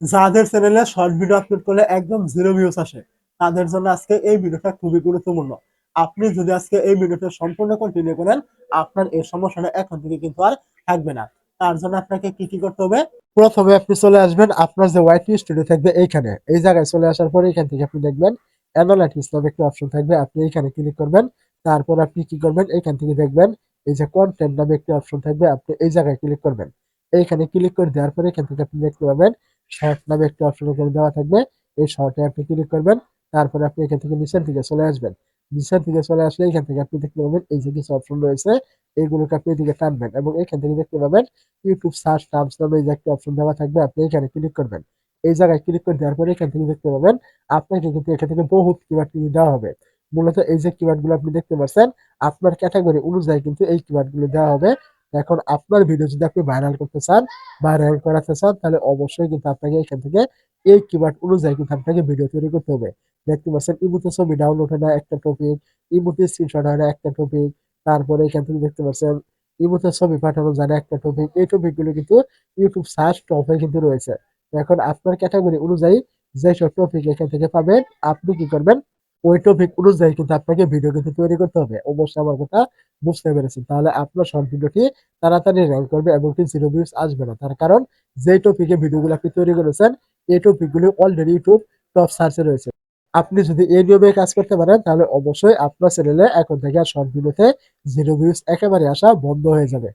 যাদের চ্যানেলে short video upload করলে একদম জিরো ভিউজ আসে, তাদের জন্য আজকে এই ভিডিওটা খুবই গুরুত্বপূর্ণ। আপনি যদি আজকে এই ভিডিওটা সম্পূর্ণ কন্টিনিউ করেন, আপনার এই সমস্যাটা এখন থেকে কিন্তু আর থাকবে না। তার জন্য আপনাকে কি কি করতে হবে? প্রথমে আপনি চলে আসবেন আপনার যে ওয়াইটি স্টুডিও থাকবে এইখানে। এই জায়গায় চলে আসার পরে এখান থেকে আপনি দেখবেন অ্যানালাইটিক্স নামে একটা অপশন থাকবে, আপনি এইখানে ক্লিক করবেন। তারপর আপনি কি করবেন? এইখান থেকে দেখবেন এই যে কন্টেন্ট নামে একটি অপশন থাকবে, আপনি এই জায়গায় ক্লিক করবেন। এইখানে ক্লিক করে দেওয়ার পরে এখান থেকে আপনি দেখতে পাবেন শর্ট নামে একটা অপশন এখানে দেওয়া থাকবে। এই শর্টে আপনি ক্লিক করবেন, তারপরে আপনি এখান থেকে নিচের দিকে চলে আসবেন। নিচের দিকে চলে আসলে এখান থেকে আপনি দেখতে পাবেন এই যে কিছু অপশন রয়েছে, এইগুলোকে আপনি এদিকে টানবেন এবং এখান থেকে দেখতে পাবেন ইউটিউব সার্চ টার্মস নামে এই যে একটা অপশন দেওয়া থাকবে, আপনি এখানে ক্লিক করবেন। এই জায়গায় ক্লিক করে দেওয়ার পরে এখান থেকে দেখতে পাবেন আপনাকে কিন্তু এখান থেকে বহুত কিওয়ার্ড কিন্তু দেওয়া হবে। মূলত এই যে কিওয়ার্ডগুলো আপনি দেখতে পাচ্ছেন, আপনার ক্যাটাগরি অনুযায়ী কিন্তু এই কিওয়ার্ডগুলো দেওয়া হবে। এখন আপনার ভিডিও যদি আপনি ভাইরাল করতে চান ভাইরাল করাতে চান, তাহলে অবশ্যই কিন্তু আপনাকে এখান থেকে এই কিওয়ার্ড অনুযায়ী কিন্তু আপনাকে ভিডিও তৈরি করতে হবে। দেখতে পাচ্ছেন, ইমুতে ছবি ডাউনলোড হয় না একটা টপিক ইমুতে স্ক্রিনশট হয় না একটা টপিক তারপরে এখান থেকে দেখতে পাচ্ছেন, ইমুতে ছবি পাঠানো যায় না একটা টপিক এই টপিকগুলো কিন্তু ইউটিউব সার্চ টপে কিন্তু রয়েছে। এখন আপনার ক্যাটাগরি অনুযায়ী যেসব টপিক এখান থেকে পাবেন, আপনি কি করবেন? ওই টপিক অনুযায়ী কিন্তু আপনাকে ভিডিও কিন্তু তৈরি করতে হবে। অবশ্যই আমার কথা বুঝতে পেরেছেন। তাহলে আপনার শর্ট ভিডিওটি তাড়াতাড়ি র্যাঙ্ক করবে এবং কি জিরো ভিউজ আসবে না। তার কারণ যে টপিকে ভিডিওগুলো আপনি তৈরি করেছেন, এই টপিকগুলো অলরেডি ইউটিউব টপ সার্চে রয়েছে। আপনি যদি এই নিয়মে কাজ করতে পারেন, তাহলে অবশ্যই আপনার চ্যানেলে এখন থেকে শর্ট ভিডিওতে জিরো ভিউজ একেবারে আসা বন্ধ হয়ে যাবে।